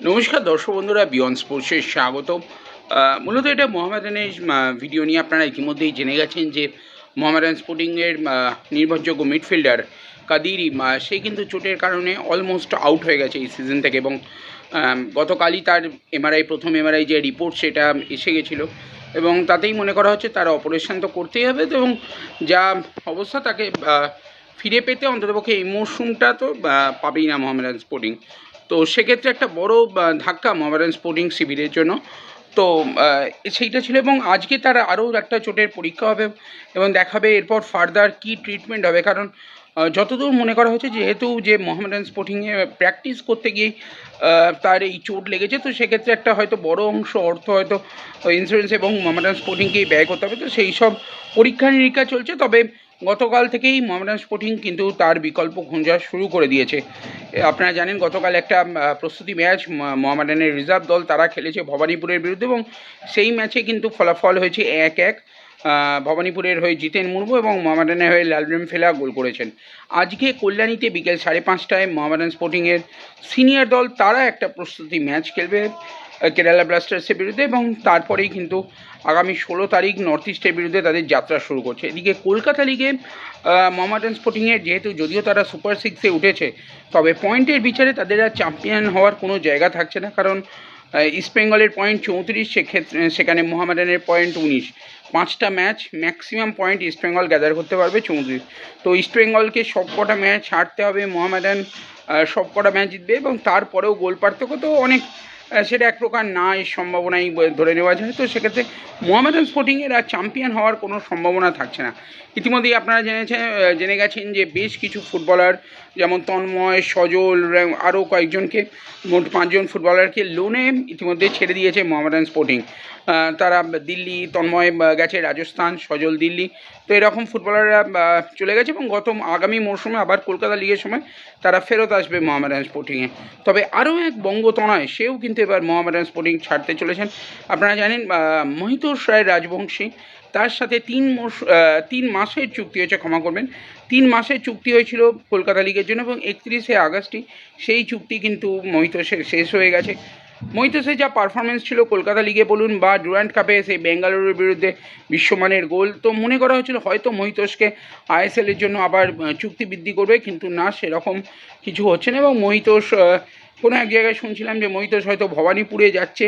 নমস্কার দর্শক বন্ধুরা বিয়ন্ড স্পোর্টসে স্বাগত মূলত এটা মোহামেডানের ভিডিও নিয়ে আপনারা ইতিমধ্যেই জেনে গেছেন যে মোহামেডান স্পোর্টিংয়ের নির্ভরযোগ্য মিডফিল্ডার কাদিরি সে কিন্তু চোটের কারণে অলমোস্ট আউট হয়ে গেছে এই সিজন থেকে এবং গতকালই তার এমআরআই প্রথম এমআরআই যে রিপোর্ট সেটা এসে গেছিল এবং তাতেই মনে করা হচ্ছে তার অপারেশন তো করতেই হবে এবং যা অবস্থা তাকে ফিরে পেতে অন্ততপক্ষে এই মরশুমটা তো পাবেই না মোহামেডান স্পোর্টিং তো সেক্ষেত্রে একটা বড় ধাক্কা মোহামেডান স্পোর্টিং শিবিরের জন্য। তো সেইটা ছিল এবং আজকে তার আরও একটা চোটের পরীক্ষা হবে এবং দেখাবে এরপর ফার্দার কি ট্রিটমেন্ট হবে। কারণ যতদূর মনে করা হয়েছে যেহেতু যে মোহামেডান স্পোর্টিংয়ে প্র্যাকটিস করতে গিয়ে তার এই চোট লেগেছে, তো সেক্ষেত্রে একটা হয়তো বড় অংশ অর্থ হয়তো ইন্স্যুরেন্স এবং মোহামেডান স্পোর্টিংকেই ব্যয় করতে হবে। তো সেই সব পরীক্ষা নিরীক্ষা চলছে। তবে গতকাল থেকেই মোহামেডান স্পোর্টিং কিন্তু তার বিকল্প খোঁজা শুরু করে দিয়েছে। আপনারা জানেন গতকাল একটা প্রস্তুতি ম্যাচ মোহামেডানের রিজার্ভ দল তারা খেলেছে ভবানীপুরের বিরুদ্ধে এবং সেই ম্যাচে কিন্তু ফলাফল হয়েছে এক এক। ভবানীপুরের হয়ে জিতেন মুর্মু এবং মোহামেডানের হয়ে লালরেম ফেলা গোল করেছেন। আজকে কল্যাণীতে বিকেল সাড়ে পাঁচটায় মোহামেডান স্পোর্টিংয়ের সিনিয়র দল তারা একটা প্রস্তুতি ম্যাচ খেলবে। কেরালা ব্লাস্টার্সের বিরুদ্ধে এবং তারপরেই কিন্তু আগামী ষোলো তারিখ নর্থ ইস্টের বিরুদ্ধে তাদের যাত্রা শুরু করছে। এদিকে কলকাতা লিগে মোহামেডান স্পোর্টিংয়ের যেহেতু যদিও তারা সুপার সিক্সে উঠেছে তবে পয়েন্টের বিচারে তাদের আর চ্যাম্পিয়ন হওয়ার কোনো জায়গা থাকছে না। কারণ ইস্ট বেঙ্গলের পয়েন্ট চৌত্রিশ সেক্ষেত্রে সেখানে মোহামেডানের পয়েন্ট উনিশ। পাঁচটা match maximum point East Bengal gather করতে পারবে চৌত্রিশ। তো ইস্ট বেঙ্গলকে সব কটা ম্যাচ হারতে হবে মোহামেডান আহ, সব কটা ম্যাচ জিতবে এবং তারপরেও গোল পার্থক্য তো অনেক সেটা এক প্রকার না এই সম্ভাবনাই ধরে নেওয়া যায়। তো সেক্ষেত্রে মোহামেডান স্পোর্টিংয়ের আর চ্যাম্পিয়ন হওয়ার কোনো সম্ভাবনা থাকছে না। ইতিমধ্যেই আপনারা জেনেছেন জেনে গেছেন যে বেশ কিছু ফুটবলার, যেমন তন্ময়, সজল আরও কয়েকজনকে, মোট পাঁচজন ফুটবলারকে লোনে ইতিমধ্যে ছেড়ে দিয়েছে মোহামেডান স্পোর্টিং। তারা দিল্লি, তন্ময় গেছে রাজস্থান, সজল দিল্লি। তো এরকম ফুটবলাররা চলে গেছে এবং গত আগামী মরশুমে আবার কলকাতা লিগের সময় তারা ফেরত আসবে মোহামেডান স্পোর্টিংয়ে। তবে আরও এক বঙ্গতনয়, সেও কিন্তু এবার মোহামেডান স্পোর্টিং ছাড়তে চলেছেন। আপনারা জানেন মহিতোষ রায় রাজবংশী, তার সাথে তিন তিন মাসের চুক্তি হয়েছে, ক্ষমা করবেন। তিন মাসের চুক্তি হয়েছিল কলকাতা লিগের জন্য এবং একত্রিশে আগস্টই সেই চুক্তি কিন্তু মহিতোষের শেষ হয়ে গেছে। মহিতোষের যা পারফরমেন্স ছিল কলকাতা লিগে বলুন বা ডুরান্ট কাপে সেই বেঙ্গালুরুর বিরুদ্ধে বিশ্বমানের গোল, তো মনে করা হয়েছিল হয়তো মহিতোষকে আইএসএলের জন্য আবার চুক্তি বৃদ্ধি করবে, কিন্তু না, সেরকম কিছু হচ্ছে না এবং মহিতোষ কোনো এক জায়গায় শুনছিলাম যে মহিতোষ হয়তো ভবানীপুরে যাচ্ছে।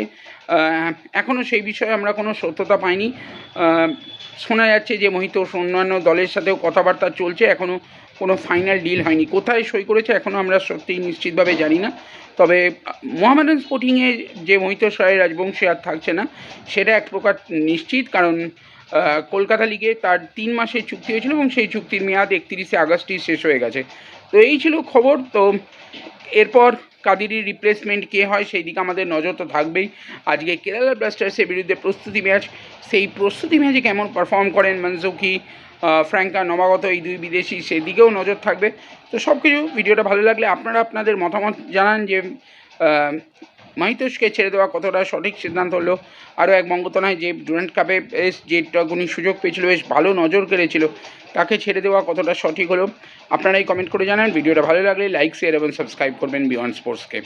এখনও সেই বিষয়ে আমরা কোনো সত্যতা পাইনি। শোনা যাচ্ছে যে মহিতোষ অন্যান্য দলের সাথেও কথাবার্তা চলছে এখনও কোনো ফাইনাল ডিল হয়নি। কোথায় সই করেছে এখনও আমরা সত্যিই নিশ্চিতভাবে জানি না। তবে মোহামেডান স্পোর্টিংয়ে যে মহিতোষ রায় রাজবংশী আর থাকছে না, সেটা এক প্রকার নিশ্চিত, কারণ কলকাতা লিগে তার তিন মাসের চুক্তি হয়েছিল এবং সেই চুক্তির মেয়াদ একত্রিশে আগস্টই শেষ হয়ে গেছে। তো এই ছিল খবর। তো এরপর কাদিরির রিপ্লেসমেন্ট কে হয় সেই দিকে আমাদের নজর তো থাকবেই। আজকে কেরালা ব্লাস্টার্সের বিরুদ্ধে প্রস্তুতি ম্যাচ। সেই প্রস্তুতি ম্যাচে কেমন পারফর্ম করেন মনজুকি ফ্র্যাঙ্কা, নবাগত এই দুই বিদেশি সেদিকেও নজর থাকবে। তো সব কিছু ভিডিওটা ভালো লাগলে আপনারা আপনাদের মতামত জানান যে মাহিতোষকে ছেড়ে দেওয়া কতটা সঠিক সিদ্ধান্ত হলো, আরও এক বঙ্গতনায় যে ডুরেন্ট কাপে বেশ যেটুকুনি সুযোগ পেয়েছিল, বেশ ভালো নজর কেড়েছিল, তাকে ছেড়ে দেওয়া কতটা সঠিক হলো, আপনারা এই কমেন্ট করে জানান, ভিডিওটা ভালো লাগলে লাইক শেয়ার এবং সাবস্ক্রাইব করবেন বিয়ন্ড স্পোর্টসকে